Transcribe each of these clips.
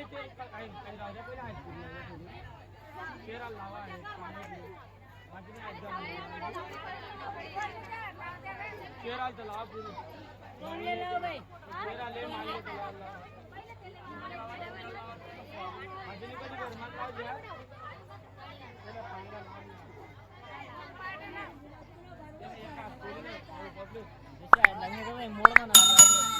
कटे हम्म मग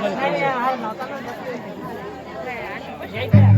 Hãy subscribe không bỏ lỡ những video hấp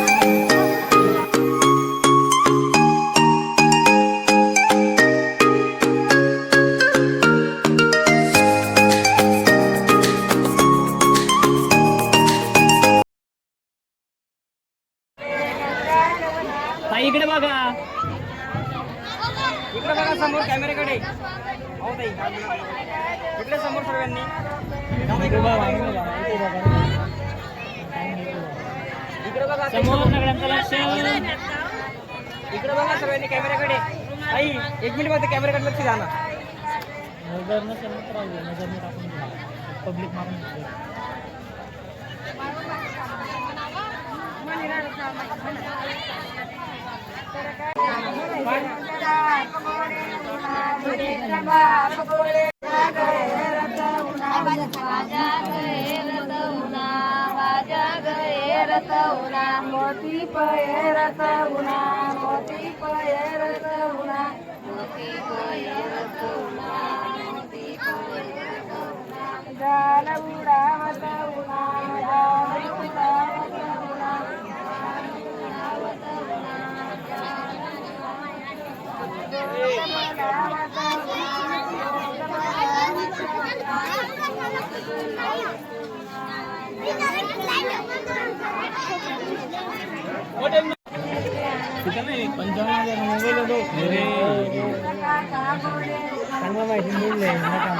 इकडे समोर सर्वांनी? इकडे बघा इकडे. बघा सर्वांनी कॅमेऱ्याकडे. आई एक मिनिट बघा कॅमेऱ्याकडे लक्ष द्या ना. नजर नसेल तर नजर टाकून पब्लिक मारून मोती पये उना मोती पये उना मोती पये उना मोती पये उना जाल उडावत उना जाल उडावत उना 我们为了祝福你三个外星人来干嘛